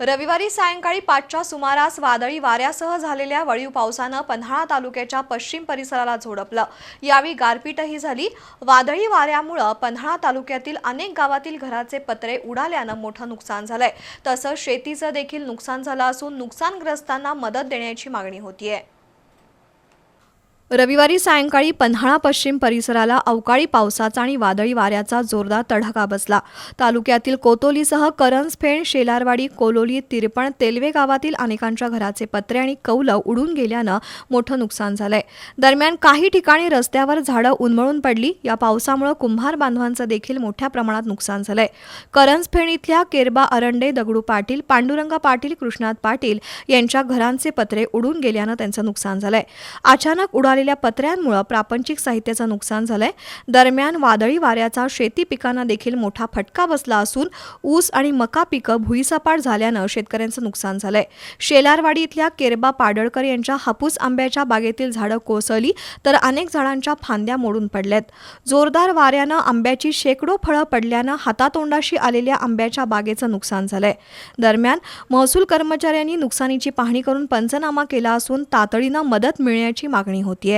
रविवारी सायंकाळी पाचच्या सुमारास वादळी वाऱ्यासह झालेल्या वळीव पावसानं पन्हाळा तालुक्याच्या पश्चिम परिसराला झोडपलं. यावेळी गारपीटही झाली. वादळी वाऱ्यामुळं पन्हाळा तालुक्यातील अनेक गावातील घराचे पत्रे उडाल्यानं मोठं नुकसान झालंय. तसंच शेतीचं देखील नुकसान झालं असून नुकसानग्रस्तांना मदत देण्याची मागणी होतीये. रविवारी सायंकाळी पन्हाळा पश्चिम परिसराला अवकाळी पावसाचा आणि वादळी वाऱ्याचा जोरदार तडाखा बसला. तालुक्यातील कोतोलीसह करंजफेण शेलारवाडी कोलोली तिरपण तेलवे गावातील अनेकांच्या घराचे पत्रे आणि कौलं उडून गेल्यानं मोठं नुकसान झालंय. दरम्यान काही ठिकाणी रस्त्यावर झाडं उन्मळून पडली. या पावसामुळे कुंभार बांधवांचं देखील मोठ्या प्रमाणात नुकसान झालंय. करंजफेण इथल्या केरबा अरंडे दगडू पाटील पांडुरंग पाटील कृष्णात पाटील यांच्या घरांचे पत्रे उडून गेल्यानं त्यांचं नुकसान झालंय. अचानक उडालेल्या पत्र्यांमुळे प्रापंचिक साहित्याचं नुकसान झालंय. दरम्यान वादळी वाऱ्याचा शेती पिकांना देखील मोठा फटका बसला असून ऊस आणि मका पिकं भुईसपाट झाल्यानं शेतकऱ्यांचं नुकसान झालंय. शेलारवाडी इथल्या केरबा पाडळकर यांच्या हापूस आंब्याच्या बागेतील झाडं कोसळली तर अनेक झाडांच्या फांद्या मोडून पडल्यात. जोरदार वाऱ्यानं आंब्याची शेकडो फळं पडल्यानं हातातोंडाशी आलेल्या आंब्याच्या बागेचं नुकसान झालंय. दरम्यान महसूल कर्मचाऱ्यांनी नुकसानीची पाहणी करून पंचनामा केला असून तातडीनं मदत मिळण्याची मागणी होती